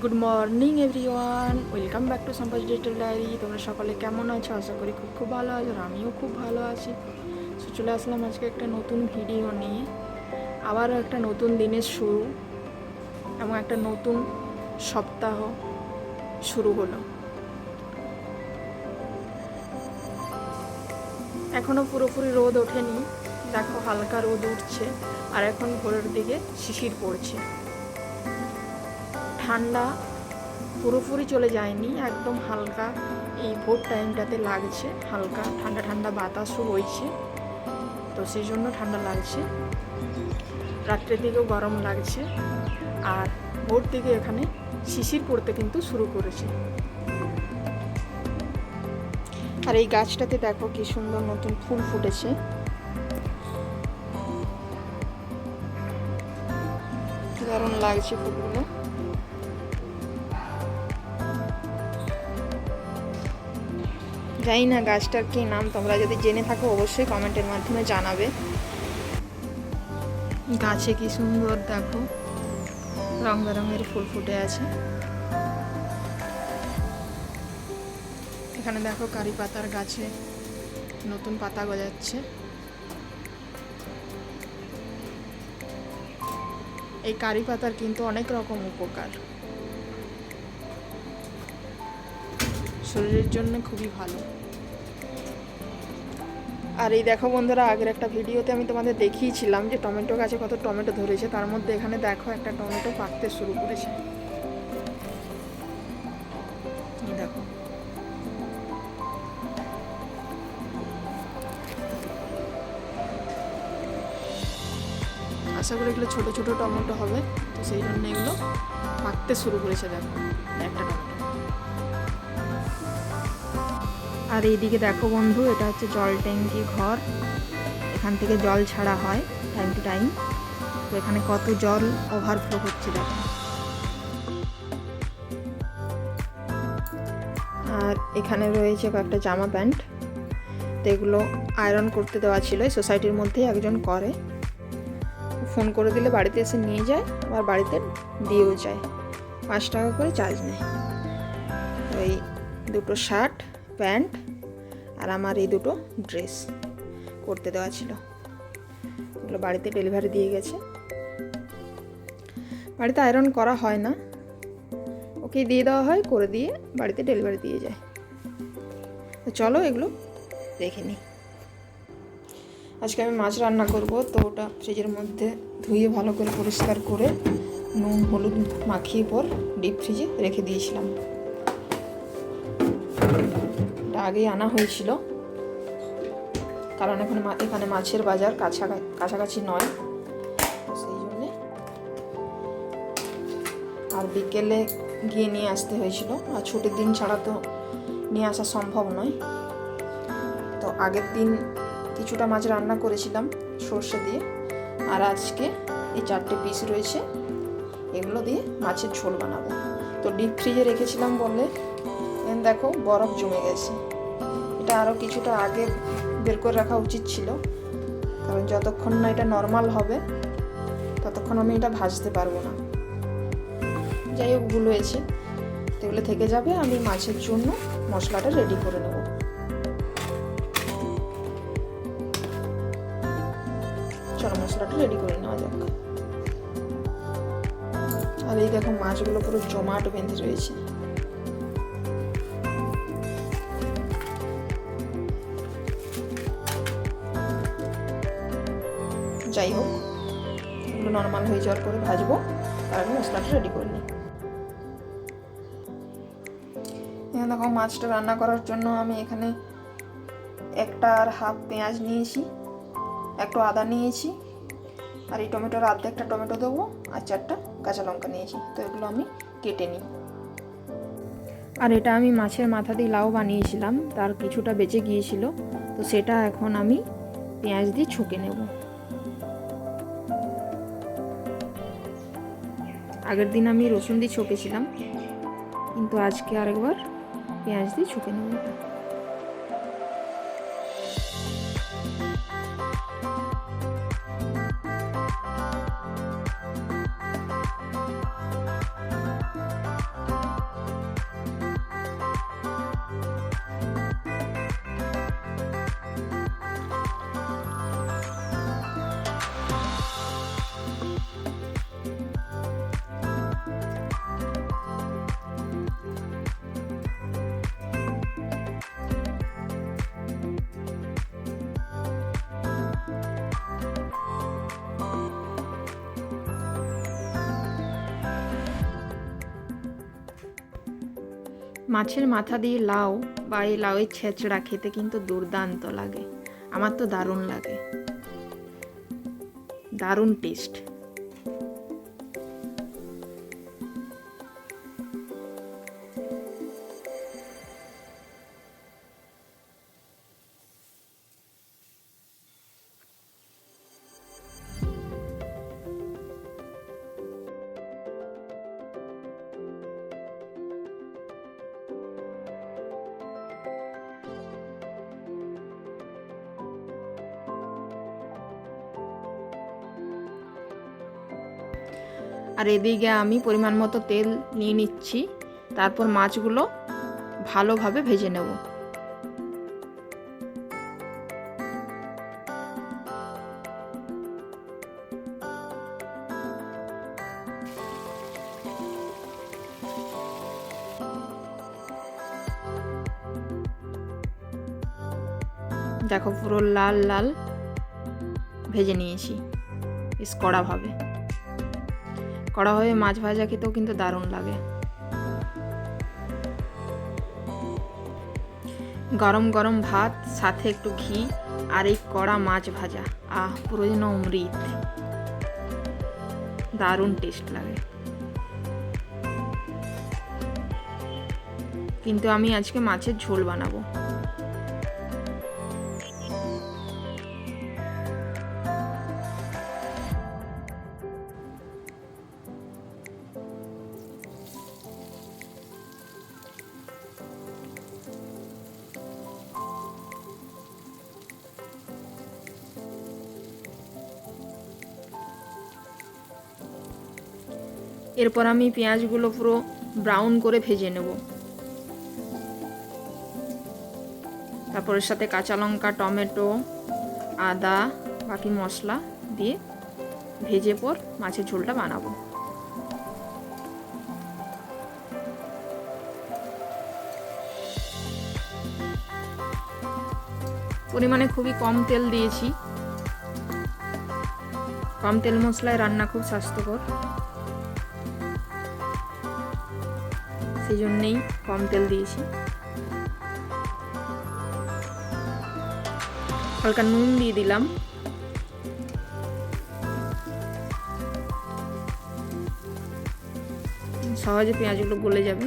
Good morning everyone welcome back to সম্পাস digital diary তোমরা সকলে কেমন আছো? আশা করি খুব খুব ভালো আছো, আর আমিও খুব ভালো আছি। সো চলে আসলাম আজকে একটা নতুন ভিডিও নিয়ে। আবারও একটা নতুন দিনের শুরু এবং একটা নতুন সপ্তাহ শুরু হলো। এখনও পুরোপুরি রোদ ওঠেনি। দেখো হালকা রোদ উঠছে, আর এখন ভোরের দিকে শিশির পড়ছে। ঠান্ডা পুরোপুরি চলে যায়নি, একদম হালকা এই ভোর টাইমটাতে লাগছে, হালকা ঠান্ডা ঠান্ডা বাতাসও বইছে তো সেই জন্য ঠান্ডা লাগছে। রাত্রের দিকেও গরম লাগছে। আর ভোর দিকে এখানে শিশির পড়তে কিন্তু শুরু করেছে। আর এই গাছটাতে দেখো কি সুন্দর নতুন ফুল ফুটেছে। দারুণ লাগছে ফুলগুলো। জানি না গাছটার কি নাম, তোমরা যদি জেনে থাকো অবশ্যই কমেন্টের মাধ্যমে জানাবে। গাছে কি সুন্দর দেখো, রং বেরঙের ফুল ফুটে আছে। এখানে দেখো কারি পাতার গাছে নতুন পাতা গজাচ্ছে। এই কারি পাতার কিন্তু অনেক রকম উপকার। শরীরের জন্য খুবই ভালো। আর এই দেখো বন্ধুরা, আগের একটা ভিডিওতে আমি তোমাদের দেখিয়েছিলাম যে টমেটো গাছে কত টমেটো ধরেছে। তার মধ্যে এখানে দেখো একটা টমেটো পাকতে শুরু করেছে। দেখো। আশা করি এগুলো ছোটো ছোটো টমেটো হবে। তো সেই জন্য এগুলো পাকতে শুরু করেছে, দেখো। একটা টমেটো। আর এইদিকে দেখো বন্ধু, এটা হচ্ছে জল ট্যাঙ্কি ঘর। এখান থেকে জল ছাড়া হয় টাইম টু টাইম তো এখানে কত জল ওভারফ্লো হচ্ছে দেখো। আর এখানে রয়েছে কয়েকটা জামা প্যান্ট। তো এগুলো আয়রন করতে দেওয়া ছিল সোসাইটির মধ্যেই একজন করে। ফোন করে দিলে বাড়িতে এসে নিয়ে যায়, আবার বাড়িতে দিয়েও যায়। পাঁচ টাকা করে চার্জ নেয়। ওই দুটো শার্ট প্যান্ট আর আমার এই দুটো ড্রেস করতে দেওয়া ছিল। এগুলো বাড়িতে ডেলিভারি দিয়ে গেছে। বাড়িতে আয়রন করা হয় না। ওকে দিয়ে দেওয়া হয়, করে দিয়ে বাড়িতে ডেলিভারি দিয়ে যায়। তো চলো এগুলো দেখে নিই। আজকে আমি মাছ রান্না করব, তো ওটা ফ্রিজের মধ্যে ধুয়ে ভালো করে পরিষ্কার করে নুন, হলুদ মাখিয়ে পর ডিপ ফ্রিজে রেখে দিয়েছিলাম। আগেই আনা হয়েছিল। কারণ এখানে এখানে মাছের বাজার কাছা কাছাকাছি নয়। সেই জন্যে আর বিকেলে গিয়ে নিয়ে আসতে হয়েছিল। আর ছুটির দিন ছাড়া তো নিয়ে আসা সম্ভব নয়। তো আগের দিন কিছুটা মাছ রান্না করেছিলাম সর্ষে দিয়ে। আর আজকে এই চারটে পিস রয়েছে। এগুলো দিয়ে মাছের ঝোল বানাবো। তো ডিপ ফ্রিজে রেখেছিলাম বলে। দেখো বরফ জমে গেছে। এটা আরও কিছুটা আগে বের করে রাখা উচিত ছিল। কারণ যতক্ষণ না এটা নর্মাল হবে, ততক্ষণ আমি এটা ভাজতে পারব না। যাই হোক, ভুল হয়েছে। এগুলো থেকে যাবে, আমি মাছের জন্য মশলাটা রেডি করে নেব। চলো, মশলাটা রেডি করে নেওয়া যাক। আর এই দেখো, মাছগুলো পুরো জমাট বেঁধে রয়েছে। যাই হোক, এগুলো নর্মাল হয়ে যাওয়ার পরে ভাজবো আর আমি মশলাটা রেডি করে নিই। দেখো মাছটা রান্না করার জন্য আমি এখানে একটা আর হাফ পেঁয়াজ নিয়েছি, একটু আদা নিয়েছি আর এই টমেটোর আধা একটা টমেটো দেবো আর চারটা কাঁচা লঙ্কা নিয়েছি। তো এগুলো আমি কেটে নিই। আর এটা আমি মাছের মাথা দিয়ে লাউ বানিয়েছিলাম, তার কিছুটা বেঁচে গিয়েছিল, তো সেটা এখন আমি পেঁয়াজ দিয়ে ছুঁকে নেব। আগের দিন আমি রসুন দিয়ে ছকেছিলাম। কিন্তু আজকে আরেকবার পেঁয়াজ দিয়ে ছকে নেব। মাছের মাথা দিয়ে লাউ বা এই লাউয়ের ছেঁচড়া খেতে কিন্তু দুর্দান্ত লাগে। আমার তো দারুণ লাগে। দারুণ টেস্ট আর এদিকে আমি পরিমাণ মতো তেল নিয়ে নিচ্ছি। তারপর মাছগুলো ভালোভাবে ভেজে নেব। দেখো পুরো লাল লাল ভেজে নিয়েছি বেশ কড়াভাবে কড়াভাবে মাছ ভাজা খেতেও কিন্তু দারুণ লাগে। গরম গরম ভাত, সাথে একটু ঘি আর এই কড়া মাছ ভাজা। আহ, পুরো যেন অমৃত। দারুণ টেস্ট লাগে। কিন্তু আমি আজকে মাছের ঝোল বানাবো। এরপর আমি পেঁয়াজগুলো পুরো ব্রাউন করে ভেজে নেব। তারপর এর সাথে কাঁচা লঙ্কা, টমেটো, আদা, বাকি মশলা দিয়ে ভেজে পর মাছের ঝোলটা বানাবো। পরিমাণে খুবই কম তেল দিয়েছি। কম তেল মশলায় রান্না খুব স্বাস্থ্যকর। সেই জন্যেই কম তেল দিয়েছি। হালকা নুন দিয়ে দিলাম। সহজে পেঁয়াজগুলো গলে যাবে।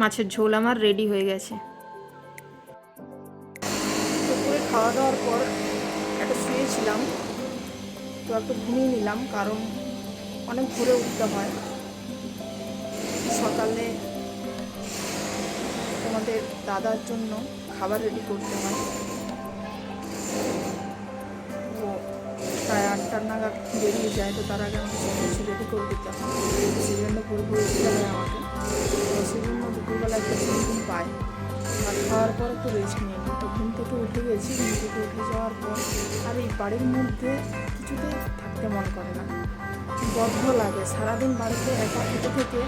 মাছের ঝোল আমার রেডি হয়ে গেছে। খাওয়া দাওয়ার পর একটা শুয়েছিলাম তো একটু ঘুমিয়ে নিলাম কারণ অনেক ভোরে উঠতে হয়। সকালে তোমাদের দাদার জন্য খাবার রেডি করতে হয়। ও প্রায় আটটার নাগাদ বেরিয়ে যায়, তো তার আগে আমাকে সব কিছু রেডি করে দিতে হয়। সেই জন্য ভোর ভোর উঠতে হয় আমাকে। তো সেই জন্য দুপুরবেলা একটা ঘুম ঘুম পায়। আর খাওয়ার পর একটু রেস্ট নিয়ে তো ঘুম থেকে উঠে গেছি, ঘুম থেকে উঠে যাওয়ার পর আর এই বাড়ির মধ্যে কিছুতেই থাকতে মন করে না। বদ্ধ লাগে। সারাদিন বাড়িতে একা থেকে থেকে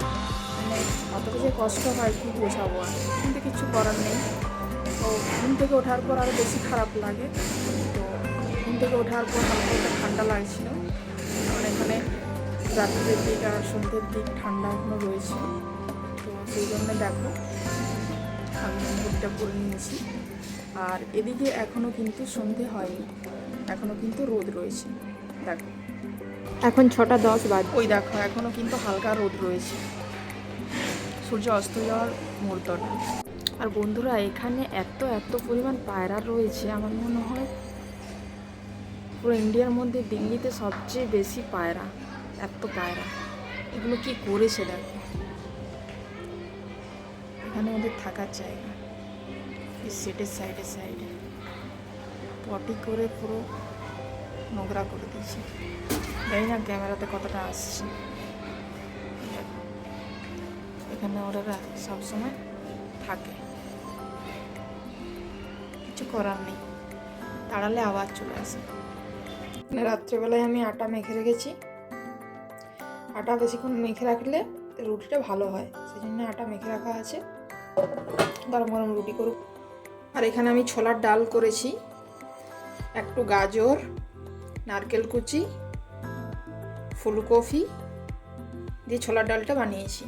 মানে অতটা যে কষ্ট হয় কি বোঝাবো আর। কিন্তু কিছু করার নেই। তো ঘুম থেকে ওঠার পর আরও বেশি খারাপ লাগে। তো ঘুম থেকে ওঠার পর হালকা একটা ঠান্ডা লাগছিল। কারণ এখানে রাত্রের দিক আর সন্ধ্যের দিক ঠান্ডা এখনও রয়েছে। সেই জন্য দেখো আমি মুখটা পরে নিয়েছি। আর এদিকে এখনও কিন্তু সন্ধে হয়নি এখনও কিন্তু রোদ রয়েছে। দেখো। এখন ছটা দশ বাজ ওই দেখো এখনও কিন্তু হালকা রোদ রয়েছে। সূর্য অস্ত যাওয়ার মুহূর্তটা। আর বন্ধুরা এখানে এত এত পরিমাণ পায়রা রয়েছে আমার মনে হয় পুরো ইন্ডিয়ার মধ্যে দিল্লিতে সবচেয়ে বেশি পায়রা এত পায়রা। এগুলো কি করেছে দেখো? এখানে ওদের থাকার জায়গা। এই সেটের সাইডে সাইডে পটি করে পুরো নোংরা করে দিয়েছে। জানি না ক্যামেরাতে কতটা আসছে। এখানে ওরা সবসময় থাকে। কিছু করার নেই। তাড়ালে আবার চলে আসে। রাত্রেবেলায় আমি আটা মেখে রেখেছি। আটা বেশিক্ষণ মেখে রাখলে রুটিটা ভালো হয়। সেই জন্য আটা মেখে রাখা আছে। গরম গরম রুটি করুক। আর এখানে আমি ছোলার ডাল করেছি, একটু গাজর, নারকেল কুচি, ফুলকপি দিয়ে ছোলার ডালটা বানিয়েছি।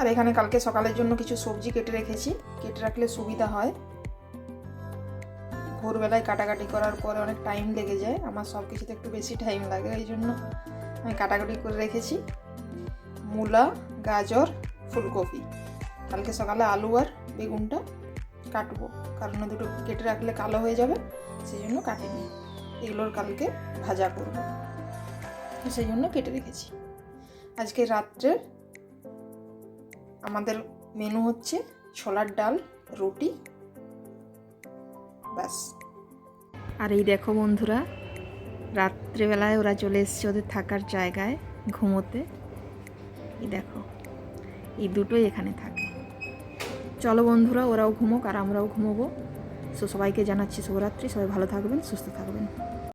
আর এখানে কালকে সকালের জন্য কিছু সবজি কেটে রেখেছি, কেটে রাখলে সুবিধা হয়। ভোরবেলায় কাটাকাটি করার পরে অনেক টাইম লেগে যায়, আমার সব কিছুতে একটু বেশি টাইম লাগে, এই জন্য আমি কাটাকাটি করে রেখেছি। মূলা, গাজর, ফুলকপি। কালকে সকালে আলু আর বেগুনটা কাটবো। কারণ দুটো কেটে রাখলে কালো হয়ে যাবে সেই জন্য কাটিনি। এগুলোর কালকে ভাজা করব। সেই জন্য কেটে রেখেছি। আজকে রাত্রে আমাদের মেনু হচ্ছে ছোলার ডাল, রুটি, ব্যাস। আর এই দেখো বন্ধুরা, রাত্রেবেলায় ওরা চলে এসছে ওদের থাকার জায়গায় ঘুমোতে। এই দেখো, এই দুটোই এখানে থাকে। চলো বন্ধুরা, ওরাও ঘুমোক আর আমরাও ঘুমোবো। সো সবাইকে জানাচ্ছি শুভরাত্রি, সবাই ভালো থাকবেন, সুস্থ থাকবেন।